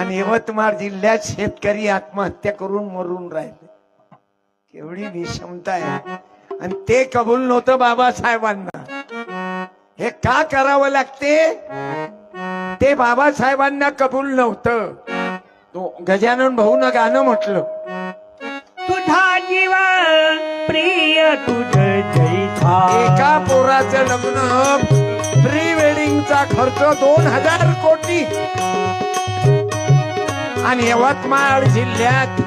आणि यवतमाळ जिल्ह्यात शेतकरी आत्महत्या करून मरून राहिले. केवढी विषमता आहे. आणि ते कबूल नव्हतं बाबासाहेबांना. हे का करावं लागते? ते बाबासाहेबांना कबूल नव्हतं. तो गजानन भाऊन गाणं म्हटलं. तुझा जीव प्रिय तुझ एका पोराचं लग्न प्री वेडिंगचा खर्च दोन हजार कोटी. आणि यवतमाळ जिल्ह्यात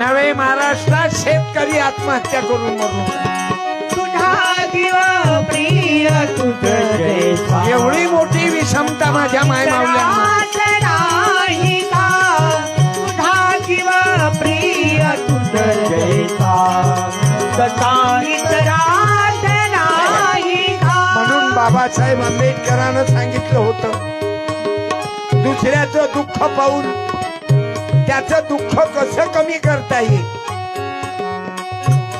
नवे महाराष्ट्रात शेतकरी आत्महत्या करून मरून. एवढी मोठी विषमता माझ्या माय म्हणून बाबासाहेब आंबेडकरांनं सांगितलं होतं दुसऱ्याचं दुःख पाहून त्याचं दुःख कसं कमी करता येईल?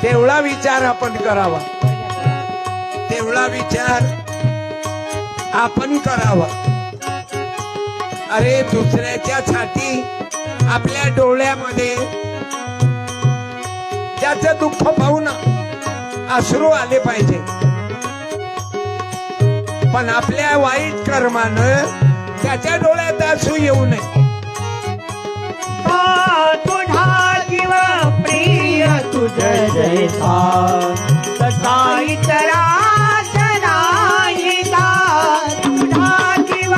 तेवढा विचार आपण करावा. तेवढा विचार आपण करावा. अरे दुसऱ्याच्या साठी आपल्या डोळ्यामध्ये त्याच दुःख पाहून अश्रू आले पाहिजे. पण आपल्या वाईट कर्मानं त्याच्या डोळ्यात असू येऊ नये. तुझ जैसा तसा तुझा जीव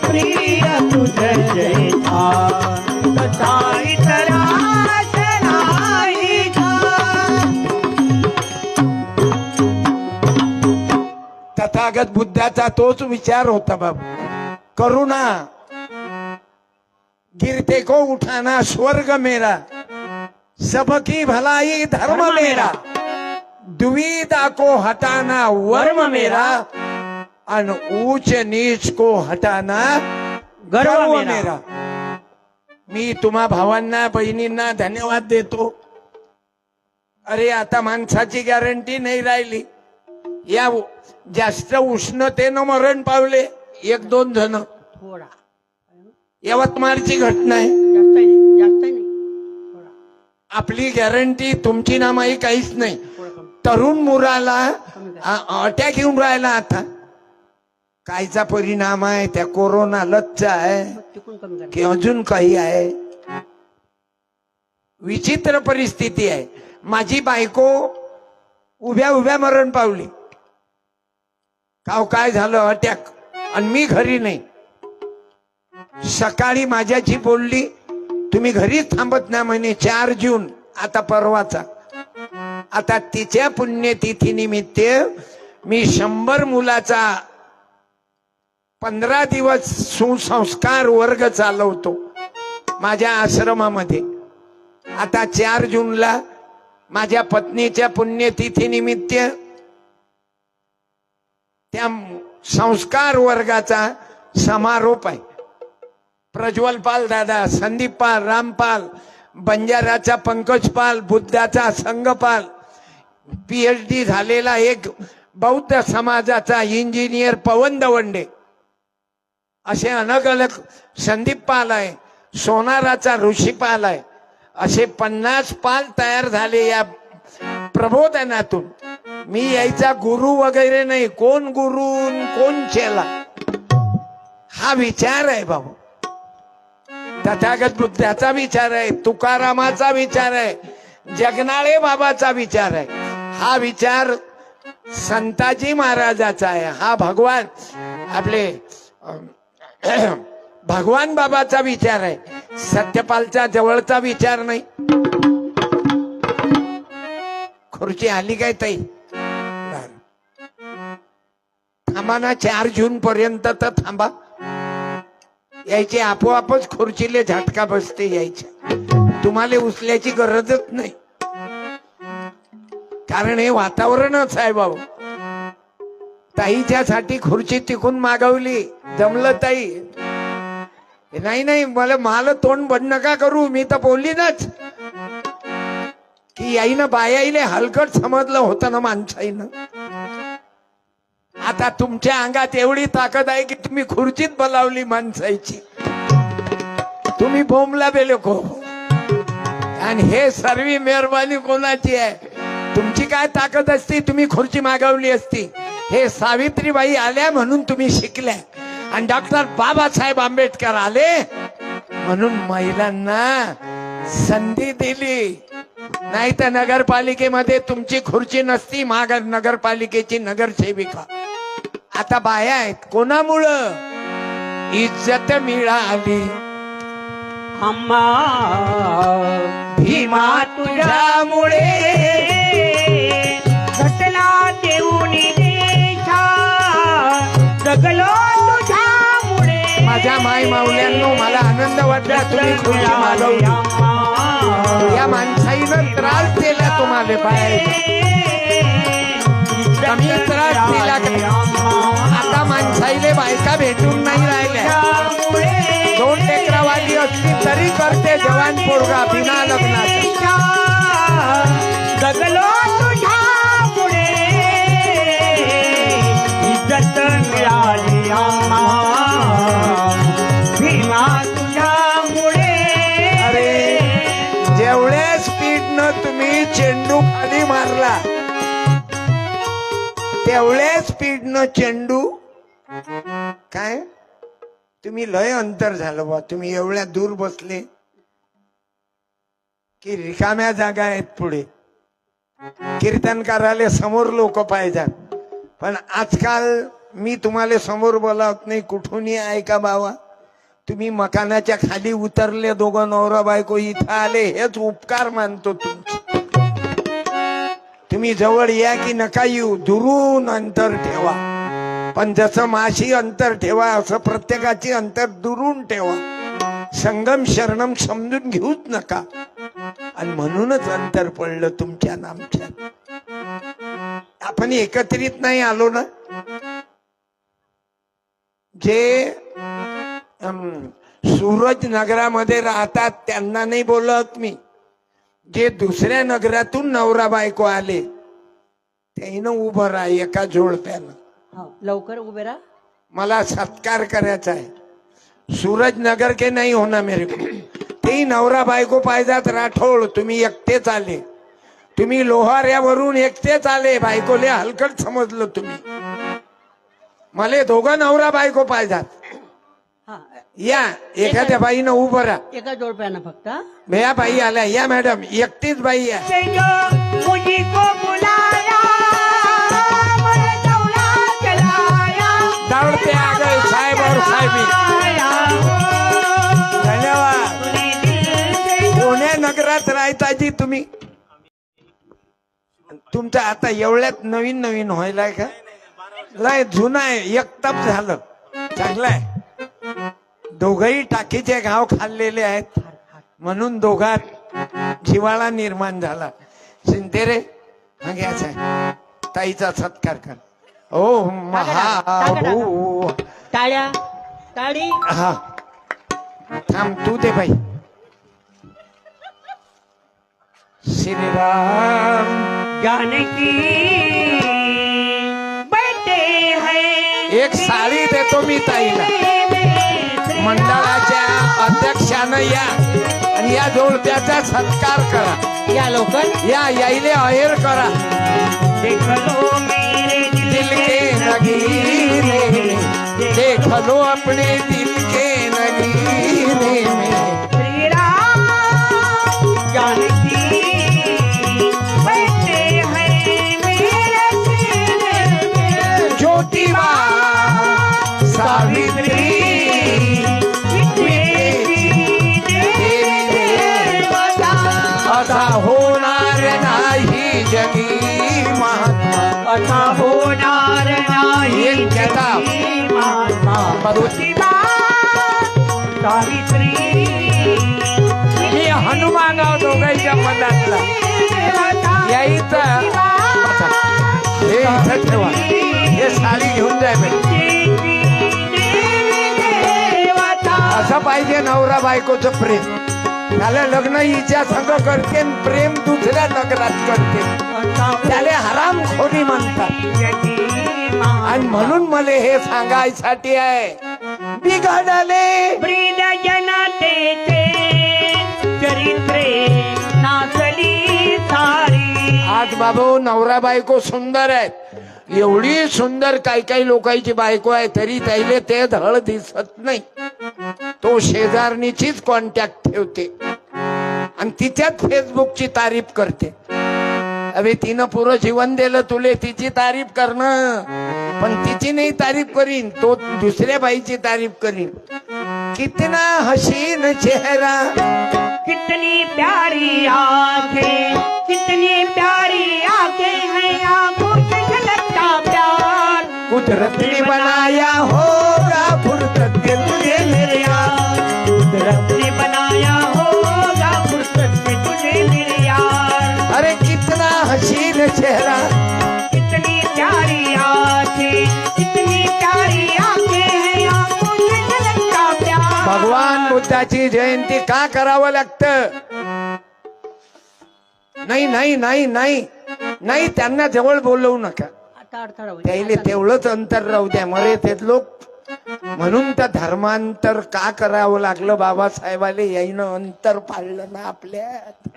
प्रिय तुझ जैसा तसा तथागत बुद्धाचा तोच विचार होता बाबू. करुणा गिरते को उठाना स्वर्ग मेरा. सबकी भलाई धर्म मेरा। दुविधा को हटाना वर्म मेरा। अन ऊंच नीच को हटाना गर्व मेरा। मी तुम्हा भावांना बहिणींना धन्यवाद देतो. अरे आता माणसाची गॅरंटी नाही राहिली. या जास्त उष्णतेनं मरण पावले एक दोन जण. थोडा. यवतमाळची घटना आहे. आपली गॅरंटी तुमची नामाही काहीच नाही. तरुण मुलाला अटॅक येऊन राहिला आता. कायचा परिणाम आहे? त्या कोरोना लतचा आहे. की अजून काही आहे? विचित्र परिस्थिती आहे. माझी बायको उभ्या उभ्या मरण पावली. काव काय झालं? अटॅक आणि मी घरी नाही. सकाळी माझ्याशी बोलली तुम्ही घरीच थांबत ना म्हणे चार जून आता परवाचा. आता तिच्या पुण्यतिथी निमित्त मी शंभर मुलाचा पंधरा दिवस सुसंस्कार वर्ग चालवतो माझ्या आश्रमामध्ये. आता चार जूनला माझ्या पत्नीच्या पुण्यतिथी निमित्त त्या संस्कार वर्गाचा समारोप आहे. प्रज्वल पाल दादा संदीप पाल रामपाल बंजाराचा पंकज पाल बुद्धाचा संघपाल पीएचडी झालेला एक बौद्ध समाजाचा इंजिनियर पवन दवंडे. असे अलग अलग संदीप पाल आहे सोनाराचा ऋषीपाल आहे. असे पन्नास पाल तयार झाले या प्रबोधनातून. मी यायचा गुरु वगैरे नाही कोण गुरु कोण चेला? हा विचार आहे भाऊ तथागत बुद्धाचा विचार आहे तुकारामाचा विचार आहे जगनाळे बाबाचा विचार आहे. हा विचार संताजी महाराजाचा आहे. हा भगवान आपले भगवान बाबाचा विचार आहे. सत्यपालचा जवळचा विचार नाही. खुर्ची आली काय ताई? थांबा ना चार जून पर्यंत तर थांबा. यायचे आपोआपच खुर्चीले झटका बसते यायच्या तुम्हाला उचल्याची गरजच नाही. कारण हे वातावरणच आहे भाऊ. ताईच्यासाठी खुर्ची तिकून मागवली. जमलं ताई. नाही नाही मला मला तोंड बंद नका करू. मी तर बोलली नाच की याईनं बायाईले हलकट समजलं होतं ना माणसाईनं. आता तुमच्या अंगात एवढी ताकद आहे की तुम्ही खुर्चीत बोलावली माणसायची तुम्ही बोंबला बेले को आणि हे सर्वी मेहरबानी कोणाची आहे? तुमची काय ताकद असती? तुम्ही खुर्ची मागवली असती. हे सावित्रीबाई आल्या म्हणून तुम्ही शिकल्या. आणि डॉक्टर बाबासाहेब आंबेडकर आले म्हणून महिलांना संधी दिली. नाही तर नगरपालिकेमध्ये तुमची खुर्ची नसती माग नगरपालिकेची नगरसेविका. आता बाया आहेत कोणामुळं? इज्जत मिळाली. अम्मा भीमा तुझ्यामुळे. घटना देऊन देशा जगलो तुझ्यामुळे. माझ्या माय माऊल्यांनो मला आनंद वाटला तुम्ही खुर्ची मागवली या माणसाईनं त्रास दिला तुम्हाला बाहेर. कमी त्रास दिला. माणसाईले बायका भेटून नाही राहिल्या. दोन लेकरावाली असली तरी करते जवान पोरगा बिना लग्नाचा. जगलो तुझ्यामुळे. इज्जत मिळाली आम्हा. भीमा तुझ्यामुळे. अरे जेवढ्या स्पीडनं तुम्ही चेंडू खाली मारला तेवढ्या स्पीडनं चेंडू काय तुम्ही लय अंतर झालं बा तुम्ही एवढ्या दूर बसले की रिकाम्या जागा आहेत पुढे. कीर्तनकाराले समोर लोक पाहिजेत. पण आजकाल मी तुम्हाला समोर बोलावत नाही. कुठूनही ऐका बाबा. तुम्ही मकानाच्या खाली उतरले दोघं नवरा बायको इथं आले हेच उपकार मानतो तुमचे. तुम्ही जवळ या की नका येऊ. दुरून अंतर ठेवा. पण जसं माशी अंतर ठेवा असं प्रत्येकाची अंतर दुरून ठेवा. संगम शरणम समजून घेऊच नका. आणि म्हणूनच अंतर पडलं तुमच्या नामच्या. आपण एकत्रित नाही आलो ना? जे सूरज नगरामध्ये राहतात त्यांना नाही बोलत मी. जे दुसऱ्या नगरातून नवरा बायको आले त्यानं उभं राहा एका जोडप्यानं. हा, लवकर उभे राहा. मला सत्कार करायचा आहे. सूरज नगर के नाही होना मेरे को. तेही नवरा बायको पाहिजात राठोड तुम्ही एकटेच आले. तुम्ही लोहाऱ्यावरून एकटेच आले बायकोले हलकट समजलं तुम्ही. मला दोघं नवरा बायको पाहिजात हा. या एखाद्या बाईनं उभं राहा. एका जोडप्यानं फक्त? भैया बाई आल्या. या मॅडम एकटीच बाई आहे. साहेब धन्यवाद. पुणे नगरात राहताजी तुम्ही. तुमचं आता एवढ्यात नवीन नवीन व्हायलाय का? लय जुना आहे. एकतप झालं. चांगलं आहे. दोघही टाकीचे गाव खाल्लेले आहेत. म्हणून दोघात जिवाळा निर्माण झाला. शिंतेरे हा घ्यायचा आहे. ताईचा सत्कार कर. ओ महाहू टाळ्या. टाळी हा. थांब तू दे बाई. श्रीराम. जानकी बैठे हैं. एक साडी देतो मी ताईला. मंडळाच्या अध्यक्षानं या. आणि या जोडप्याचा सत्कार करा. या लवकर. या याईले अहेर करा. देख लो मेरे दिल के नगीने देख लो अपने दिल के नगीने में। श्री राम सावित्री. हनुमान दोघांच्या. हे इथं ठेवा. हे साडी घेऊन जाय असं पाहिजे नवरा बायकोचं प्रेम. त्याला लग्न हिच्या संग करते प्रेम दुसऱ्या नगरात करते त्याला हराम खोरी म्हणतात. आणि म्हणून मला हे सांगायसाठी आहे. पोटी घालाले जनाते चरित्रे नाचली सारी. आज बाबू नवरा बायको सुंदर आहेत. एवढी सुंदर काही काही लोकांची बायको आहे तरी त्याने ते धळ दिसत नाही. तो शेजारणीचीच कॉन्टॅक्ट ठेवते. आणि तिच्यात फेसबुकची तारीफ करते. अबे तिनं पुरं जीवन दिलं तुले तिची तारीफ करणं. पण तिची नाही तारीफ करीन तो दुसऱ्या बाईची तारीफ करीन. कितना हसीन चेहरा. कितनी प्यारी आंखें कितनी प्यारी आंखें हैं आंखों से झलकता प्यार। कुदरत ने बनाया होगा फुर्सत के तुझे मेरे यार। कुदरत चेहरा। कितनी प्यारी आंखें कितनी प्यारी आंखें हैं झलकता प्यार। भगवान बुद्धाची जयंती का करावं लागतं? नाही नाही नाही नाही नाही त्यांना जवळ बोलवू नका. त्याला तेवढंच अंतर राहू द्या मरे ते लोक. म्हणून तर धर्मांतर का करावं लागलं बाबासाहेबाले? याईनं अंतर पाळलं ना आपल्यात.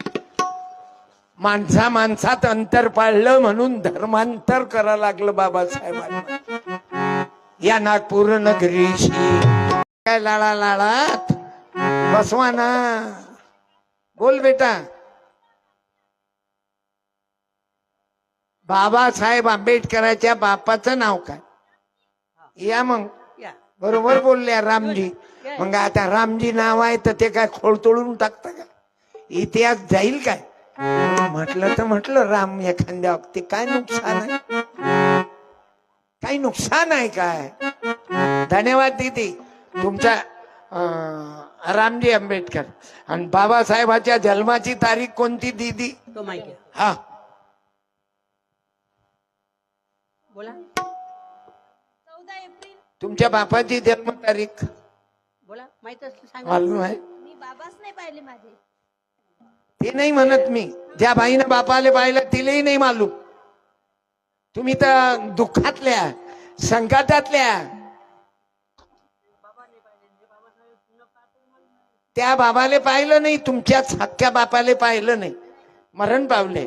माणसा माणसात अंतर पाळलं म्हणून धर्मांतर करा लागलं बाबासाहेबांना. या नागपूर नगरीशी. काय लाळा लाळात? बसवा ना. बोल बेटा. बाबासाहेब आंबेडकरांच्या बापाचं नाव काय? या मग. बरोबर बोलल्या रामजी. मग आता रामजी नाव आहे तर ते काय खोडतोडून टाकतं का? इतिहास जाईल काय? म्हटलं तर म्हटलं राम एखाद्या वक्ती काय नुकसान आहे? काही नुकसान आहे काय? धन्यवाद दीदी. तुमच्या रामजी आंबेडकर आणि बाबासाहेबाच्या जन्माची तारीख कोणती दीदी? तो माहिती आहे. हा. बोला. चौदा एप्रिल. तुमच्या बापाची जन्म तारीख? बोला. माहीत असलं सांगा. मालूम आहे. मी बाबाच नाही पाहिले माझे. ते नाही म्हणत मी. ज्या बाईनं बापाले पाहिलं तिलाही नाही मालूम तुम्ही तर दुःखातल्या संकटातल्या. त्या बाबाले पाहिलं नाही तुमच्याच हक्क्या बापाले पाहिलं नाही. मरण पावले.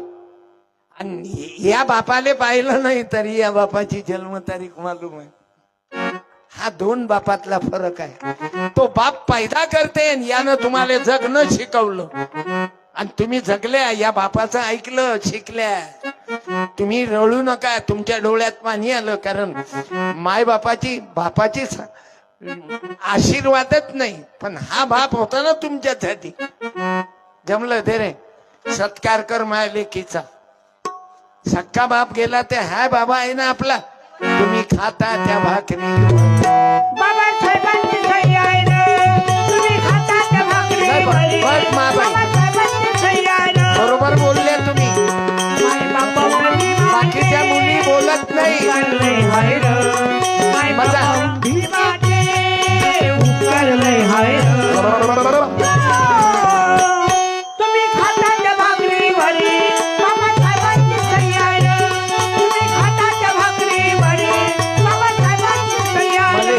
आणि या बापाले पाहिलं नाही तरी या बापाची जन्मतारीख मालूम आहे. हा दोन बापातला फरक आहे. तो बाप पैदा करते आणि यानं तुम्हाला जगणं शिकवलं. आणि तुम्ही जगल्या या बापाचं ऐकलं शिकल्या. तुम्ही रडू नका तुमच्या डोळ्यात पाणी आलं कारण माय बापाची बापाची आशीर्वादच नाही. पण हा बाप होता ना तुमच्यासाठी जमलं ते रे. सत्कार कर माय लेकीचा. सक्का बाप गेला ते हाय बाबा आहे ना आपला. तुम्ही खाता त्या भाकरी. बरोबर बोलले तुम्ही. बाकीच्या मुली बोलत नाही.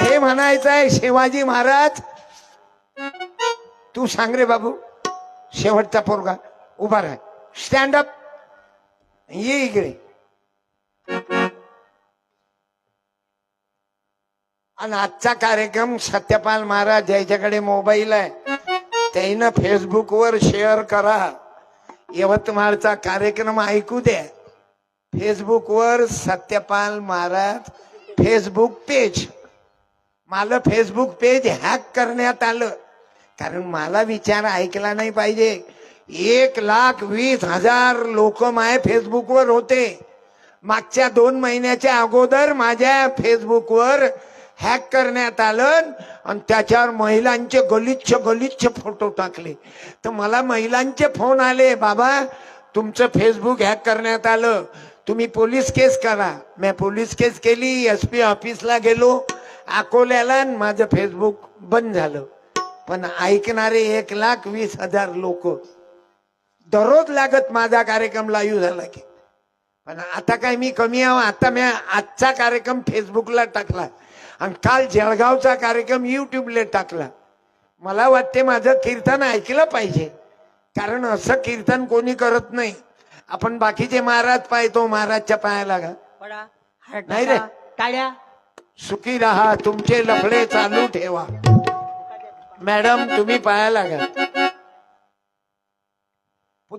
हे म्हणायचं आहे शिवाजी महाराज. तू सांग रे बाबू शेवटचा पोरगा. उभा राहा. स्टँड अप ये इकडे. आणि आजचा कार्यक्रम सत्यपाल महाराज ज्याच्याकडे मोबाईल आहे त्यानं फेसबुकवर शेअर करा. यवतमाळचा कार्यक्रम ऐकू द्या. फेसबुकवर सत्यपाल महाराज फेसबुक पेज मला फेसबुक पेज हॅक करण्यात आलं. कारण मला विचार ऐकला नाही पाहिजे. एक लाख वीस हजार लोक माझ्या फेसबुकवर होते. मागच्या दोन महिन्याच्या अगोदर माझ्या फेसबुकवर हॅक करण्यात आलं आणि त्याच्यावर महिलांचे गलिच्छ गलिच्छ फोटो टाकले. तर मला महिलांचे फोन आले बाबा तुमचं फेसबुक हॅक करण्यात आलं. तुम्ही पोलीस केस करा. मी पोलीस केस केली एस पी ऑफिसला गेलो अकोल्याला माझं फेसबुक बंद झालं. पण ऐकणारे एक लाख वीस हजार लोक दररोज लागत माझा कार्यक्रम लाईव्ह झाला की. पण आता काय मी कमी आहो आता मी आजचा कार्यक्रम फेसबुकला टाकला. आणि काल जळगावचा कार्यक्रम युट्यूबला टाकला. मला वाटते माझं कीर्तन ऐकलं पाहिजे. कारण असं कीर्तन कोणी करत नाही. आपण बाकीचे महाराज पाहतो महाराजच्या पायाला का नाही रे. टाळ्या. सुखी राहा तुमचे लफडे चालू ठेवा. मॅडम तुम्ही पायाला का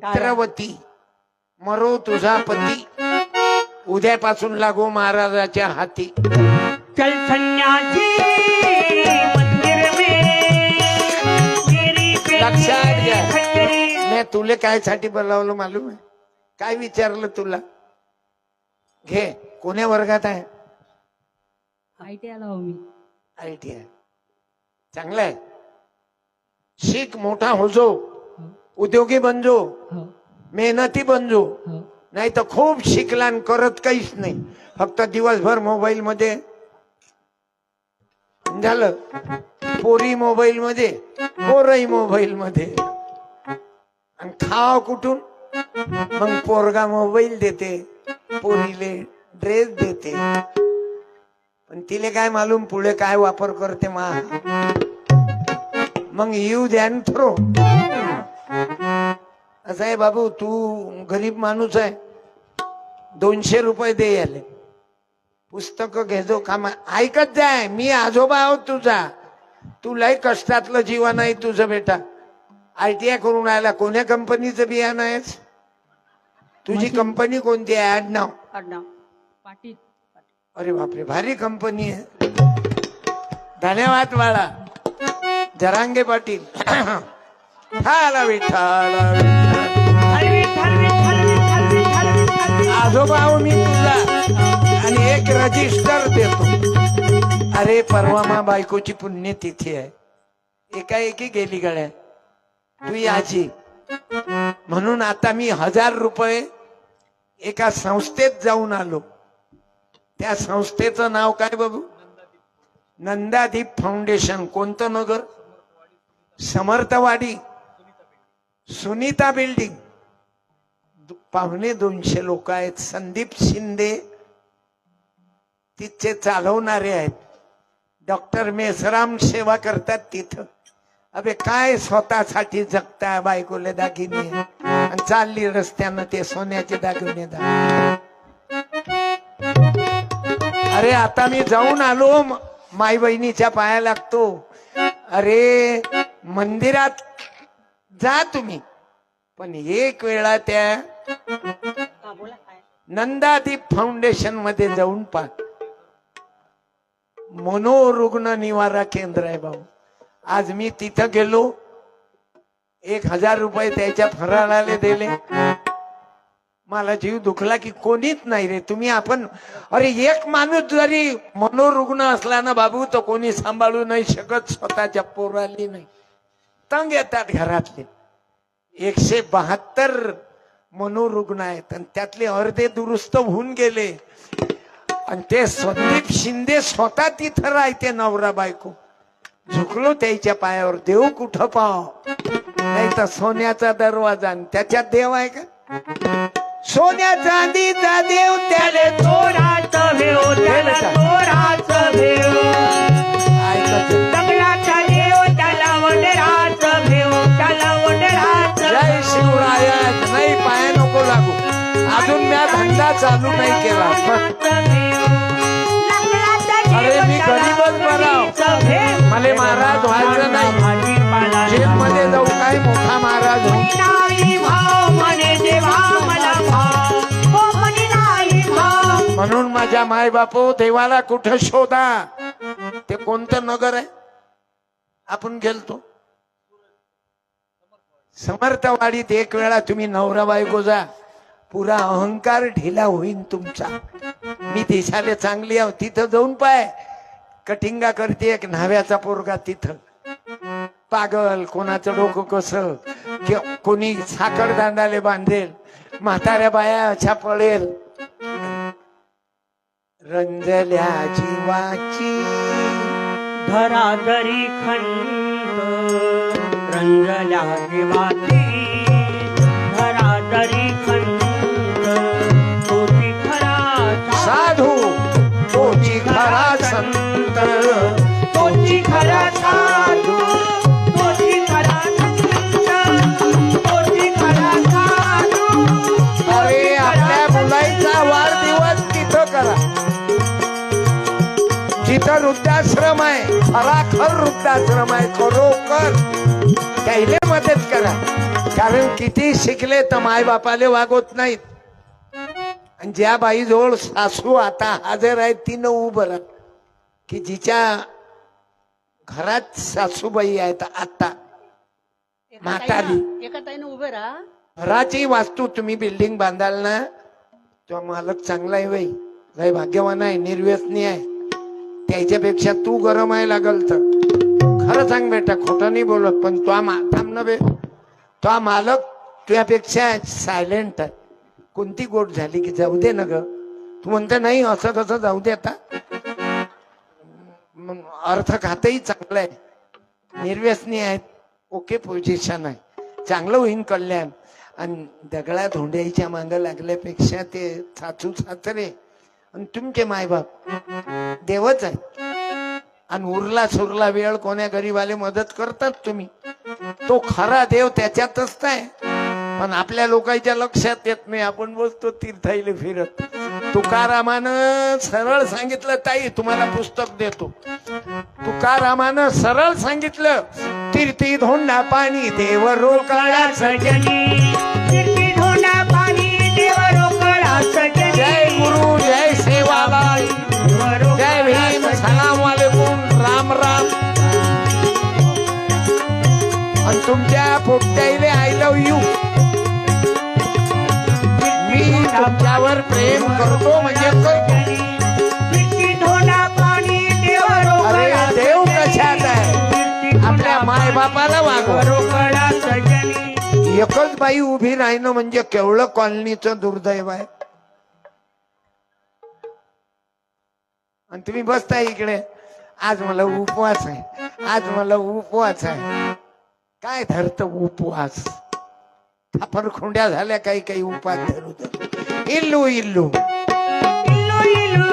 पुत्रवती मरो तुझा पती. उद्यापासून लागू महाराजाच्या हाती. चल संन्यासी मंदिर में. मेरी प्रेमी लक्षात घ्या. मी तुले काय साठी बोलावलं मालूम आहे? काय विचारलं तुला? घे कोण्या वर्गात आहे? आय टी आला हो मी. आय टी आय चांगलं आहे. शिक मोठा होजो. उद्योगी बनजो हो. मेहनती बनजो. हो. नाही तर खूप शिकला आणि करत काहीच नाही. फक्त दिवसभर मोबाईल मध्ये झालं. पोरी मोबाईल मध्ये पोरही मोबाईल मध्ये आणि खाव कुठून? मग पोरगा मोबाईल देते पोरीले ड्रेस देते. पण तिले काय मालूम पुढे काय वापर करते मा. मग येऊ द्या न थ्रो. असं आहे बाबू तू गरीब माणूस आहे. दोनशे रुपये दे याले. पुस्तक घेजो कामा ऐकत जाय मी आजोबा आहोत तुझा. तू लय कष्टातलं जीवन आहे तुझं बेटा. आय टी आय करून राहिला कोण्या कंपनीचं बियाणं आहेस? तुझी कंपनी कोणती आहे? आडनाव. आडनाव. पाटील. अरे बापरे भारी कंपनी आहे. धन्यवाद बाळा. जरांगे पाटील. ठाला विठ्ठल हलवी हलवी हलवी हलवी हलवी हलवी आजोबा आहो मी तुला. आणि एक रजिस्टर देतो. अरे परवा मा बायकोची पुण्यतिथी आहे. एकाएकी गेली गड्या. तू ही आजी. म्हणून आता मी हजार रुपये एका संस्थेत जाऊन आलो. त्या संस्थेचं नाव काय बाबू? नंदादीप फाउंडेशन कोणतं नगर? समर्थवाडी. सुनीता बिल्डिंग. दु- दोनशे लोक आहेत. संदीप शिंदे तिथचे चालवणारे आहेत. डॉक्टर मेसराम सेवा करतात तिथं. अबे काय स्वतःसाठी जगताय बायकोले दागिने? आणि चालली रस्त्यानं ते सोन्याचे दागिने दा. अरे आता मी जाऊन आलो. माय माई बहिणीच्या पाया लागतो. अरे मंदिरात जा तुम्ही. पण एक वेळा त्या नंदादीप फाउंडेशनमध्ये जाऊन पहा. मनोरुग्ण निवारा केंद्र आहे भाऊ. आज मी तिथं गेलो. एक हजार रुपये त्याच्या फराळाले दिले. मला जीव दुखला की कोणीच नाही रे. तुम्ही आपण अरे एक माणूस जरी मनोरुग्ण असला ना बाबू तर कोणी सांभाळू नाही शकत स्वतःच्या पोराली नाही. तंग येतात घरातले. एकशे बहात्तर मनोरुग्ण आहेत आणि त्यातले अर्धे दुरुस्त होऊन गेले. आणि ते संदीप शिंदे स्वतः तिथं राहते नवरा बायको. झुकलो त्याच्या पायावर देव कुठं पाव? नाही तर सोन्याचा दरवाजा आणि त्याच्यात देव आहे का? सोन्या चांदीचा देव त्याले तो चोराचं त्याला जय नाही पाया नको लागू. अजून मी धंदा चालू नाही केला. अरे मी गरीबच बराव. मला महाराज व्हायचं नाही. जेलमध्ये जाऊ काय मोठा महाराज म्हणून माझ्या माय बापू देवाला कुठं शोधा? ते कोणतं नगर आहे? आपण गेलतो. समर्थवाडीत एक वेळा तुम्ही नवरा बायकोचा पुरा अहंकार ढिला होईन तुमचा. मी देशाला चांगली आहो तिथं जाऊन पाय. कटिंगा करते एक न्हाव्याचा पोरगा तिथं. पागल कोणाचं डोकं कसं? कि- कोणी साखर दांडाले बांधेल? म्हाताऱ्या बाया अशा पडेल रंजल्या जीवाची. धराधरी खंड रंगल्या देवाची माती वृद्धाश्रम आहे खराखर वृद्धाश्रम आहे खरोखर त्याला मदत करा. कारण किती शिकले तर माय बापाले वागवत नाहीत. आणि ज्या बाईजवळ सासू आता हजर आहे तिनं उभं की जिच्या घरात सासूबाई आहेत आता. म्हातारी एका ताईनं उभे राहा. घराची वास्तू तुम्ही बिल्डिंग बांधाल ना तो मालक चांगला आहे बाई. लय भाग्यवान आहे निर्व्यसनी आहे. त्याच्यापेक्षा तू गरम आहे लागल तर. खरं सांग बेटा खोटं नाही बोलत पण तो थांब ना बे. तो मालक तुझ्यापेक्षा सायलेंट आहे. कोणती गोट झाली की जाऊ दे ना ग. तू म्हणते नाही असं कसं जाऊ दे आता. मग अर्थ खातही चांगलं आहे. निर्व्यसनी आहेत. ओके पोझिशन आहे. चांगलं होईन कल्याण. आणि दगडा धोंड्याच्या मागं लागल्यापेक्षा ते साचू सासरे आणि तुमचे मायबाप देवच आहे आणि उरला सुरला वेळ कोण्या गरीबाले मदत करतात तुम्ही? तो खरा देव त्याच्यातच आहे पण आपल्या लोकांच्या लक्षात येत नाही. आपण बसतो तीर्थाईले फिरत. तुकारामानं सरळ सांगितलं ताई तुम्हाला पुस्तक देतो. तुकारामानं सरळ सांगितलं तीर्थी धोंडा पाणी देव रोकाळा सजनी. सलाम वालेकुम राम राम. आणि तुमच्या पोट्याईले आय लव्ह यू मी तुमच्यावर प्रेम करतो म्हणजे करतो देव अरे रोकडा देव कशात आहे? आपल्या माय बापाला वागव. रोकडा सजनी एकच बाई उभी राहणं म्हणजे केवढं कॉलनीचं दुर्दैव आहे. आणि तुम्ही बसताय इकडे. आज मला उपवास आहे. आज मला उपवास आहे. काय धरत उपवास? थापर खोंड्या झाल्या काही काही उपास धरू धरू. इल्लू इल्लू. इल्लू इल्लू.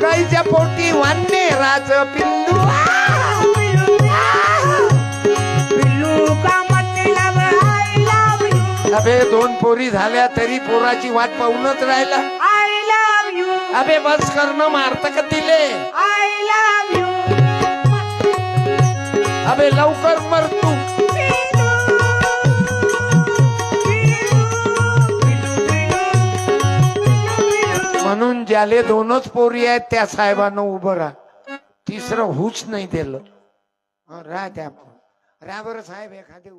दोघाईच्या पोटी वान्ने राज पिल्लू. अबे दोन पोरी झाल्या तरी पोराची वाट पाहूनच राहिला. I love you. अबे बस करणं मारत का तिले? I love you. अबे लवकर मर तू. म्हणून ज्याले दोनच पोरी आहेत त्या साहेबांना उभं राहा. तिसरं हुच नाही दिलं. राहा त्या. राहा बरं साहेब एखादे